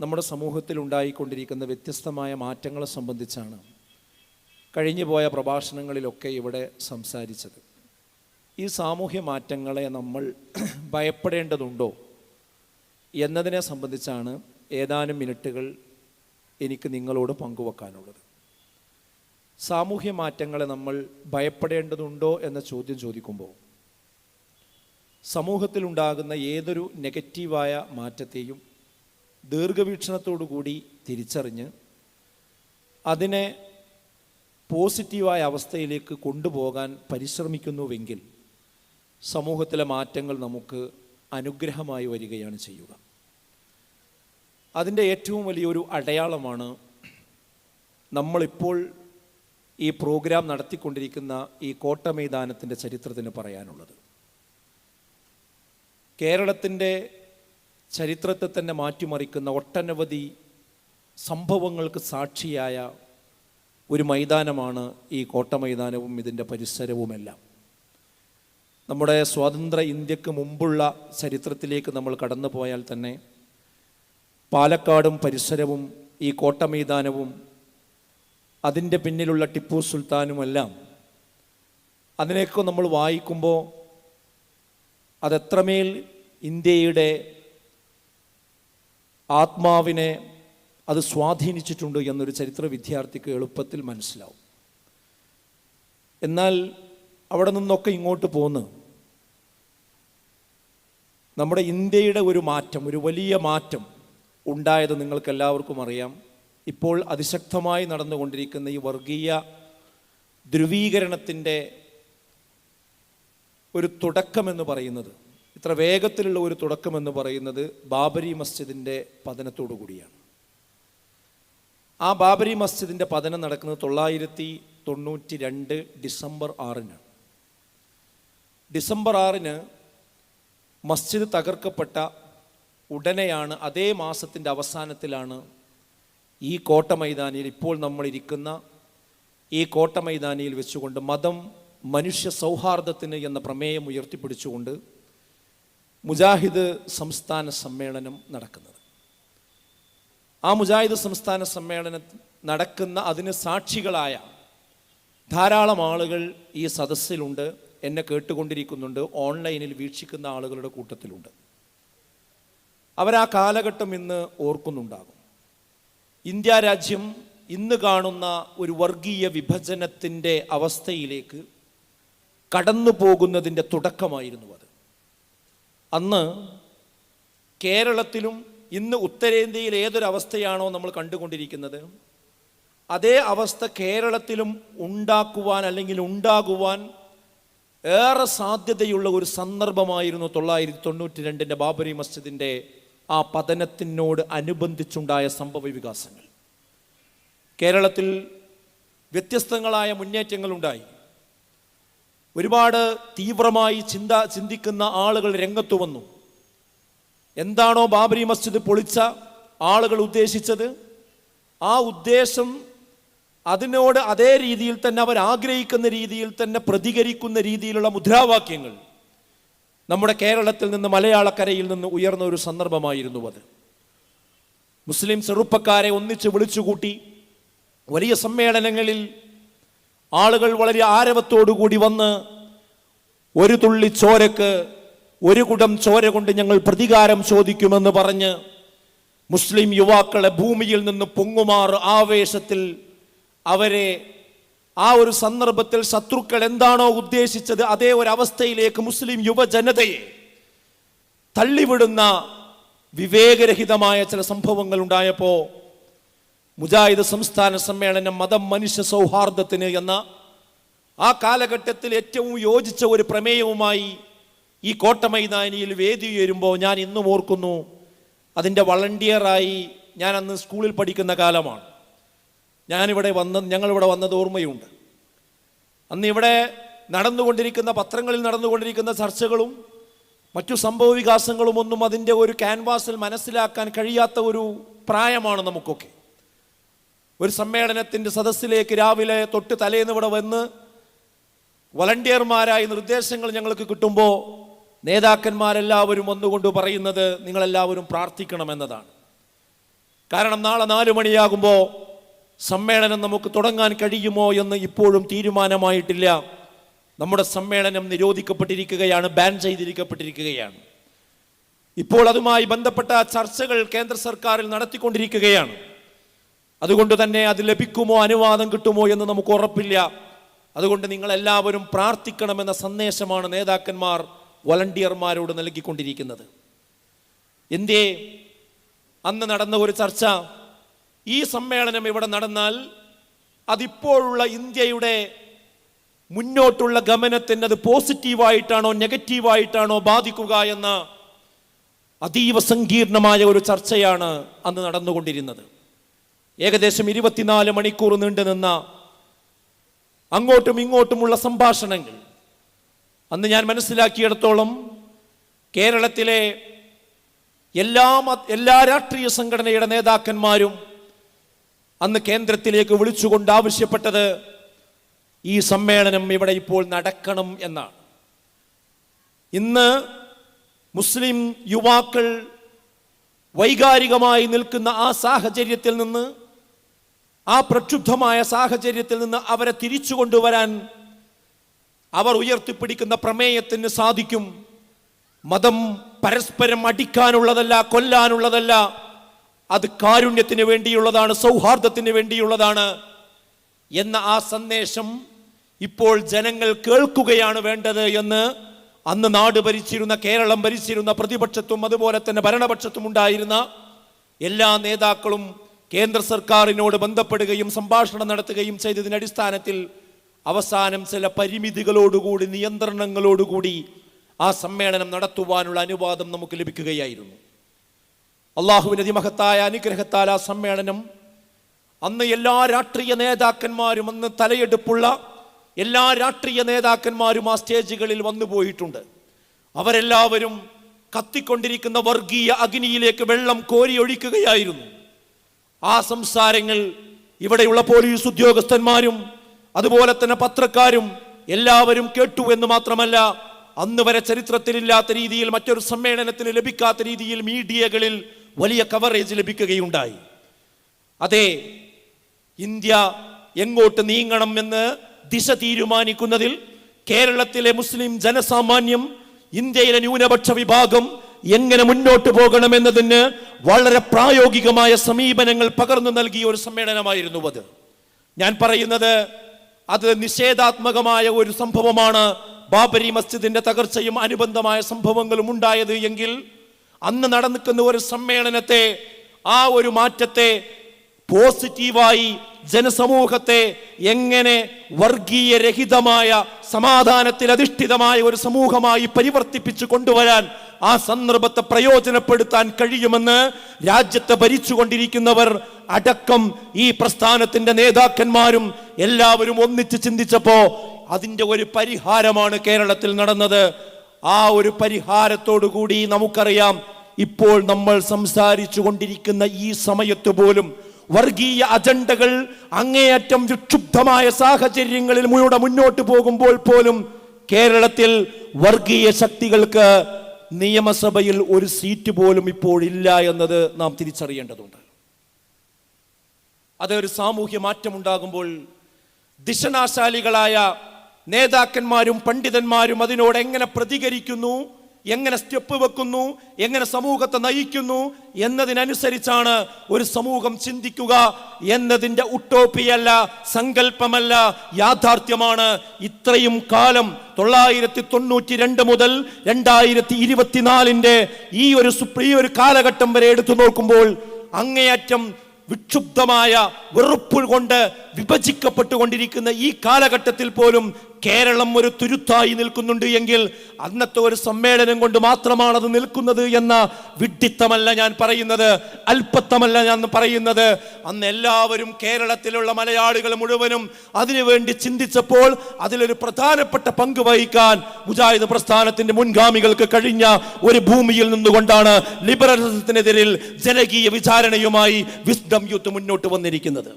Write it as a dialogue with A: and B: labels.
A: നമ്മുടെ സമൂഹത്തിൽ ഉണ്ടായിക്കൊണ്ടിരിക്കുന്ന വ്യത്യസ്തമായ മാറ്റങ്ങളെ സംബന്ധിച്ചാണ് കഴിഞ്ഞു പോയ പ്രഭാഷണങ്ങളിലൊക്കെ ഇവിടെ സംസാരിച്ചത്. ഈ സാമൂഹ്യ മാറ്റങ്ങളെ നമ്മൾ ഭയപ്പെടേണ്ടതുണ്ടോ എന്നതിനെ സംബന്ധിച്ചാണ് ഏതാനും മിനിറ്റുകൾ എനിക്ക് നിങ്ങളോട് പങ്കുവെക്കാനുള്ളത്. സാമൂഹ്യ മാറ്റങ്ങളെ നമ്മൾ ഭയപ്പെടേണ്ടതുണ്ടോ എന്ന ചോദ്യം ചോദിക്കുമ്പോൾ സമൂഹത്തിലുണ്ടാകുന്ന ഏതൊരു നെഗറ്റീവായ മാറ്റത്തെയും ദീർഘവീക്ഷണത്തോടു കൂടി തിരിച്ചറിഞ്ഞ് അതിനെ പോസിറ്റീവായ അവസ്ഥയിലേക്ക് കൊണ്ടുപോകാൻ പരിശ്രമിക്കുന്നുവെങ്കിൽ സമൂഹത്തിലെ മാറ്റങ്ങൾ നമുക്ക് അനുഗ്രഹമായി വരികയാണ് ചെയ്യുക. അതിന്റെ ഏറ്റവും വലിയൊരു അടയാളമാണ് നമ്മളിപ്പോൾ ഈ പ്രോഗ്രാം നടത്തിക്കൊണ്ടിരിക്കുന്ന ഈ കോട്ടമൈതാനത്തിന്റെ ചരിത്രത്തിന് പറയാനുള്ളത്. കേരളത്തിന്റെ ചരിത്രത്തെ തന്നെ മാറ്റിമറിക്കുന്ന ഒട്ടനവധി സംഭവങ്ങൾക്ക് സാക്ഷിയായ ഒരു മൈതാനമാണ് ഈ കോട്ട മൈതാനവും ഇതിന്റെ പരിസരവുമെല്ലാം. നമ്മുടെ സ്വാതന്ത്ര്യ ഇന്ത്യയ്ക്ക് മുമ്പുള്ള ചരിത്രത്തിലേക്ക് നമ്മൾ കടന്നു പോയാൽ തന്നെ പാലക്കാടും പരിസരവും ഈ കോട്ട മൈതാനവും അതിന്റെ പിന്നിലുള്ള ടിപ്പു സുൽത്താനുമെല്ലാം അതിനെയൊക്കെ നമ്മൾ വായിക്കുമ്പോൾ അതെത്രമേൽ ഇന്ത്യയുടെ ആത്മാവിനെ അത് സ്വാധീനിച്ചിട്ടുണ്ട് എന്നൊരു ചരിത്ര വിദ്യാർത്ഥിക്ക് എളുപ്പത്തിൽ മനസ്സിലാവും. എന്നാൽ അവിടെ നിന്നൊക്കെ ഇങ്ങോട്ട് പോന്ന് നമ്മുടെ ഇന്ത്യയുടെ ഒരു മാറ്റം ഒരു വലിയ മാറ്റം ഉണ്ടായത് നിങ്ങൾക്കെല്ലാവർക്കും അറിയാം. ഇപ്പോൾ അതിശക്തമായി നടന്നുകൊണ്ടിരിക്കുന്ന ഈ വർഗീയ ധ്രുവീകരണത്തിന്റെ ഒരു തുടക്കമെന്ന് പറയുന്നത് ഇത്ര വേഗത്തിലുള്ള ഒരു തുടക്കമെന്ന് പറയുന്നത് ബാബരി മസ്ജിദിന്റെ പതനത്തോടു കൂടിയാണ്. ആ ബാബരി മസ്ജിദിന്റെ പതനം നടക്കുന്നത് തൊള്ളായിരത്തി തൊണ്ണൂറ്റി രണ്ട് ഡിസംബർ ആറിനാണ്. ഡിസംബർ ആറിന് മസ്ജിദ് തകർക്കപ്പെട്ട ഉടനെയാണ് അതേ മാസത്തിന്റെ അവസാനത്തിലാണ് ഈ കോട്ട മൈതാനിയിൽ ഇപ്പോൾ നമ്മളിരിക്കുന്ന ഈ കോട്ട മൈതാനിയിൽ വെച്ചുകൊണ്ട് മതം മനുഷ്യ സൗഹാർദ്ദത്തിന് എന്ന പ്രമേയം ഉയർത്തിപ്പിടിച്ചുകൊണ്ട് മുജാഹിദ് സംസ്ഥാന സമ്മേളനം നടക്കുന്നത്. ആ മുജാഹിദ് സംസ്ഥാന സമ്മേളനം നടക്കുന്ന അതിന് സാക്ഷികളായ ധാരാളം ആളുകൾ ഈ സദസ്സിലുണ്ട് എന്നെ കേട്ടുകൊണ്ടിരിക്കുന്നുണ്ട് ഓൺലൈനിൽ വീക്ഷിക്കുന്ന ആളുകളുടെ കൂട്ടത്തിലുണ്ട്. അവരാ കാലഘട്ടം ഇന്ന് ഓർക്കുന്നുണ്ടാകും. ഇന്ത്യ രാജ്യം ഇന്ന് കാണുന്ന ഒരു വർഗീയ വിഭജനത്തിന്റെ അവസ്ഥയിലേക്ക് കടന്നു പോകുന്നതിന്റെ തുടക്കമായിരുന്നു അത്. അന്ന് കേരളത്തിലും ഇന്ന് ഉത്തരേന്ത്യയിൽ ഏതൊരവസ്ഥയാണോ നമ്മൾ കണ്ടുകൊണ്ടിരിക്കുന്നത്? അതേ അവസ്ഥ കേരളത്തിലും ഉണ്ടാക്കുവാൻ അല്ലെങ്കിൽ ഉണ്ടാകുവാൻ ഏറെ സാധ്യതയുള്ള ഒരു സന്ദർഭമായിരുന്നു തൊള്ളായിരത്തി തൊണ്ണൂറ്റി രണ്ടിന്റെ ബാബരി മസ്ജിദിന്റെ ആ പതനത്തിനോട് അനുബന്ധിച്ചുണ്ടായ സംഭവ വികാസങ്ങൾ. കേരളത്തിൽ വ്യത്യസ്തങ്ങളായ മുന്നേറ്റങ്ങളുണ്ടായി. ഒരുപാട് തീവ്രമായി ചിന്ത ചിന്തിക്കുന്ന ആളുകൾ രംഗത്ത് വന്നു. എന്താണോ ബാബരി മസ്ജിദ് പൊളിച്ച ആളുകൾ ഉദ്ദേശിച്ചത്? ആ ഉദ്ദേശം അതിനോട് അതേ രീതിയിൽ തന്നെ അവർ ആഗ്രഹിക്കുന്ന രീതിയിൽ തന്നെ പ്രതികരിക്കുന്ന രീതിയിലുള്ള മുദ്രാവാക്യങ്ങൾ നമ്മുടെ കേരളത്തിൽ നിന്ന് മലയാളക്കരയിൽ നിന്ന് ഉയർന്ന ഒരു സന്ദർഭമായിരുന്നു അത്. മുസ്ലിം ചെറുപ്പക്കാരെ ഒന്നിച്ച് വിളിച്ചുകൂട്ടി വലിയ സമ്മേളനങ്ങളിൽ ആളുകൾ വളരെ ആരവത്തോടുകൂടി വന്ന് ഒരു തുള്ളി ചോരക്ക് ഒരു കുടം ചോര കൊണ്ട് ഞങ്ങൾ പ്രതികാരം ചോദിക്കുമെന്ന് പറഞ്ഞ് മുസ്ലിം യുവാക്കളെ ഭൂമിയിൽ നിന്ന് പൊങ്ങുമാർ ആവേശത്തിൽ അവരെ ആ ഒരു സന്ദർഭത്തിൽ ശത്രുക്കൾ എന്താണോ ഉദ്ദേശിച്ചത് അതേ ഒരു അവസ്ഥയിലേക്ക് മുസ്ലിം യുവജനതയെ തള്ളിവിടുന്ന വിവേകരഹിതമായ ചില സംഭവങ്ങൾ ഉണ്ടായപ്പോൾ മുജാഹിദ് സംസ്ഥാന സമ്മേളനം മതം മനുഷ്യ സൗഹാർദ്ദത്തിന് എന്ന ആ കാലഘട്ടത്തിൽ ഏറ്റവും യോജിച്ച ഒരു പ്രമേയവുമായി ഈ കോട്ട മൈതാനിയിൽ വേദി ഉയരുമ്പോൾ ഞാൻ ഇന്നും ഓർക്കുന്നു അതിന്റെ വളണ്ടിയറായി ഞാൻ അന്ന് സ്കൂളിൽ പഠിക്കുന്ന കാലമാണ്. ഞാനിവിടെ വന്ന ഞങ്ങളിവിടെ വന്നത് ഓർമ്മയുണ്ട്. അന്ന് ഇവിടെ നടന്നുകൊണ്ടിരിക്കുന്ന പത്രങ്ങളിൽ നടന്നുകൊണ്ടിരിക്കുന്ന ചർച്ചകളും മറ്റു സംഭവ വികാസങ്ങളും ഒന്നും അതിന്റെ ഒരു ക്യാൻവാസിൽ മനസ്സിലാക്കാൻ കഴിയാത്ത ഒരു പ്രായമാണ് നമുക്കൊക്കെ. ഒരു സമ്മേളനത്തിന്റെ സദസ്സിലേക്ക് രാവിലെ തൊട്ട് തലേന്ന് ഇവിടെ വന്ന് വളണ്ടിയർമാരായി നിർദ്ദേശങ്ങൾ ഞങ്ങൾക്ക് കിട്ടുമ്പോൾ നേതാക്കന്മാരെല്ലാവരും വന്നുകൊണ്ട് പറയുന്നത് നിങ്ങളെല്ലാവരും പ്രാർത്ഥിക്കണമെന്നതാണ് കാരണം നാളെ നാല് മണിയാകുമ്പോൾ സമ്മേളനം നമുക്ക് തുടങ്ങാൻ കഴിയുമോ എന്ന് ഇപ്പോഴും തീരുമാനമായിട്ടില്ല. നമ്മുടെ സമ്മേളനം നിരോധിക്കപ്പെട്ടിരിക്കുകയാണ് ബാൻ ചെയ്തിരിക്കപ്പെട്ടിരിക്കുകയാണ്. ഇപ്പോൾ അതുമായി ബന്ധപ്പെട്ട ചർച്ചകൾ കേന്ദ്ര സർക്കാരിൽ നടത്തിക്കൊണ്ടിരിക്കുകയാണ്. അതുകൊണ്ട് തന്നെ അത് ലഭിക്കുമോ അനുവാദം കിട്ടുമോ എന്ന് നമുക്ക് ഉറപ്പില്ല. അതുകൊണ്ട് നിങ്ങൾ എല്ലാവരും പ്രാർത്ഥിക്കണമെന്ന സന്ദേശമാണ് നേതാക്കന്മാർ വളണ്ടിയർമാരോട് നൽകിക്കൊണ്ടിരിക്കുന്നത്. എന്തേ? അന്ന് നടന്ന ഒരു ചർച്ച. ഈ സമ്മേളനം ഇവിടെ നടന്നാൽ അതിപ്പോഴുള്ള ഇന്ത്യയുടെ മുന്നോട്ടുള്ള ഗമനത്തിന് അത് പോസിറ്റീവായിട്ടാണോ നെഗറ്റീവായിട്ടാണോ ബാധിക്കുക എന്ന അതീവ സങ്കീർണമായ ഒരു ചർച്ചയാണ് അന്ന് നടന്നുകൊണ്ടിരുന്നത്. ഏകദേശം ഇരുപത്തിനാല് മണിക്കൂർ നീണ്ടു നിന്ന അങ്ങോട്ടും ഇങ്ങോട്ടുമുള്ള സംഭാഷണങ്ങൾ. അന്ന് ഞാൻ മനസ്സിലാക്കിയിടത്തോളം കേരളത്തിലെ എല്ലാ എല്ലാ രാഷ്ട്രീയ സംഘടനയുടെ നേതാക്കന്മാരും അന്ന് കേന്ദ്രത്തിലേക്ക് വിളിച്ചുകൊണ്ട് ആവശ്യപ്പെട്ടത് ഈ സമ്മേളനം ഇവിടെ ഇപ്പോൾ നടക്കണം എന്നാണ്. ഇന്ന് മുസ്ലിം യുവാക്കൾ വൈകാരികമായി നിൽക്കുന്ന ആ സാഹചര്യത്തിൽ നിന്ന് ആ പ്രക്ഷുബ്ധമായ സാഹചര്യത്തിൽ നിന്ന് അവരെ തിരിച്ചു കൊണ്ടുവരാൻ അവർ ഉയർത്തിപ്പിടിക്കുന്ന പ്രമേയത്തിന് സാധിക്കും. മതം പരസ്പരം അടിക്കാനുള്ളതല്ല കൊല്ലാനുള്ളതല്ല. അത് കാരുണ്യത്തിന് വേണ്ടിയുള്ളതാണ് സൗഹാർദ്ദത്തിന് വേണ്ടിയുള്ളതാണ് എന്ന ആ സന്ദേശം ഇപ്പോൾ ജനങ്ങൾ കേൾക്കുകയാണ് വേണ്ടത് എന്ന് അന്ന് നാട് ഭരിച്ചിരുന്ന കേരളം ഭരിച്ചിരുന്ന പ്രതിപക്ഷത്തും അതുപോലെ തന്നെ ഭരണപക്ഷത്തും ഉണ്ടായിരുന്ന എല്ലാ നേതാക്കളും കേന്ദ്ര സർക്കാരിനോട് ബന്ധപ്പെടുകയും സംഭാഷണം നടത്തുകയും ചെയ്തതിന്റെ അടിസ്ഥാനത്തിൽ അവസാനം ചില പരിമിതികളോടുകൂടി നിയന്ത്രണങ്ങളോടുകൂടി ആ സമ്മേളനം നടത്തുവാനുള്ള അനുവാദം നമുക്ക് ലഭിക്കുകയായിരുന്നു. അള്ളാഹുവിന്റെ അതിമഹത്തായ അനുഗ്രഹത്താൽ ആ സമ്മേളനം അന്ന് എല്ലാ രാഷ്ട്രീയ നേതാക്കന്മാരും അന്ന് തലയെടുപ്പുള്ള എല്ലാ രാഷ്ട്രീയ നേതാക്കന്മാരും ആ സ്റ്റേജുകളിൽ വന്നു പോയിട്ടുണ്ട്. അവരെല്ലാവരും കത്തിക്കൊണ്ടിരിക്കുന്ന വർഗീയ അഗ്നിയിലേക്ക് വെള്ളം കോരിയൊഴിക്കുകയായിരുന്നു. ആ സംസാരങ്ങൾ ഇവിടെയുള്ള പോലീസ് ഉദ്യോഗസ്ഥന്മാരും അതുപോലെ തന്നെ പത്രക്കാരും എല്ലാവരും കേട്ടു എന്ന് മാത്രമല്ല അന്ന് വരെ ചരിത്രത്തിലില്ലാത്ത രീതിയിൽ മറ്റൊരു സമ്മേളനത്തിന് ലഭിക്കാത്ത രീതിയിൽ മീഡിയകളിൽ വലിയ കവറേജ് ലഭിക്കുകയുണ്ടായി. അതെ ഇന്ത്യ എങ്ങോട്ട് നീങ്ങണം എന്ന് ദിശ തീരുമാനിക്കുന്നതിൽ കേരളത്തിലെ മുസ്ലിം ജനസാമാന്യം ഇന്ത്യയിലെ ന്യൂനപക്ഷ വിഭാഗം എങ്ങനെ മുന്നോട്ട് പോകണമെന്നതിന് വളരെ പ്രായോഗികമായ സമീപനങ്ങൾ പകർന്നു നൽകിയ ഒരു സമ്മേളനമായിരുന്നു അത്. ഞാൻ പറയുന്നത് അത് നിഷേധാത്മകമായ ഒരു സംഭവമാണ്. ബാബരി മസ്ജിദിന്റെ തകർച്ചയും അനുബന്ധമായ സംഭവങ്ങളും ഉണ്ടായത് എങ്കിൽ അന്ന് നടന്നിക്കുന്ന ഒരു സമ്മേളനത്തെ ആ ഒരു മാറ്റത്തെ പോസിറ്റീവായി ജനസമൂഹത്തെ എങ്ങനെ വർഗീയരഹിതമായ സമാധാനത്തിൽ അധിഷ്ഠിതമായ ഒരു സമൂഹമായി പരിവർത്തിപ്പിച്ചു കൊണ്ടുവരാൻ ആ സന്ദർഭത്തെ പ്രയോജനപ്പെടുത്താൻ കഴിയുമെന്ന് രാജ്യത്തെ ഭരിച്ചുകൊണ്ടിരിക്കുന്നവർ അടക്കം ഈ പ്രസ്ഥാനത്തിന്റെ നേതാക്കന്മാരും എല്ലാവരും ഒന്നിച്ച് ചിന്തിച്ചപ്പോ അതിന്റെ ഒരു പരിഹാരമാണ് കേരളത്തിൽ നടന്നത്. ആ ഒരു പരിഹാരത്തോടു കൂടി നമുക്കറിയാം ഇപ്പോൾ നമ്മൾ സംസാരിച്ചു കൊണ്ടിരിക്കുന്ന ഈ സമയത്ത് പോലും വർഗീയ അജണ്ടകൾ അങ്ങേയറ്റം വിക്ഷുബ്ധമായ സാഹചര്യങ്ങളിൽ മുന്നോട്ട് പോകുമ്പോൾ പോലും കേരളത്തിൽ വർഗീയ ശക്തികൾക്ക് നിയമസഭയിൽ ഒരു സീറ്റ് പോലും ഇപ്പോഴില്ല എന്നത് നാം തിരിച്ചറിയേണ്ടതുണ്ട്. അതൊരു സാമൂഹ്യ മാറ്റമുണ്ടാകുമ്പോൾ ദിശനാശാലികളായ നേതാക്കന്മാരും പണ്ഡിതന്മാരും അതിനോട് എങ്ങനെ പ്രതികരിക്കുന്നു? എങ്ങനെ സ്റ്റെപ്പ് വെക്കുന്നു എങ്ങനെ സമൂഹത്തെ നയിക്കുന്നു എന്നതിനനുസരിച്ചാണ് ഒരു സമൂഹം ചിന്തിക്കുക എന്നതിന്റെ ഉട്ടോപ്പിയല്ല സങ്കല്പമല്ല യാഥാർത്ഥ്യമാണ്. ഇത്രയും കാലം തൊള്ളായിരത്തി തൊണ്ണൂറ്റി രണ്ട് മുതൽ രണ്ടായിരത്തി ഇരുപത്തിനാലിന്റെ ഈ ഒരു ഈ ഒരു കാലഘട്ടം വരെ എടുത്തു നോക്കുമ്പോൾ അങ്ങേയറ്റം വിക്ഷുബ്ധമായ വെറുപ്പ് കൊണ്ട് വിഭജിക്കപ്പെട്ടുകൊണ്ടിരിക്കുന്ന ഈ കാലഘട്ടത്തിൽ പോലും കേരളം ഒരു തുരുത്തായി നിൽക്കുന്നുണ്ട് എങ്കിൽ അന്നത്തെ ഒരു സമ്മേളനം കൊണ്ട് മാത്രമാണ് അത് നിൽക്കുന്നത് എന്ന വിഡ്ഢിത്തമല്ല ഞാൻ പറയുന്നത് അല്പത്തമല്ല ഞാൻ പറയുന്നത്. അന്ന് എല്ലാവരും കേരളത്തിലുള്ള മലയാളികൾ മുഴുവനും അതിനുവേണ്ടി ചിന്തിച്ചപ്പോൾ അതിലൊരു പ്രധാനപ്പെട്ട പങ്ക് വഹിക്കാൻ മുജാഹിദ് പ്രസ്ഥാനത്തിന്റെ മുൻഗാമികൾക്ക് കഴിഞ്ഞ ഒരു ഭൂമിയിൽ നിന്നുകൊണ്ടാണ് ലിബറലിസത്തിനെതിരിൽ ജനകീയ വിചാരണയുമായി വിസ്ഡം യൂത്ത് മുന്നോട്ട് വന്നിരിക്കുന്നത്.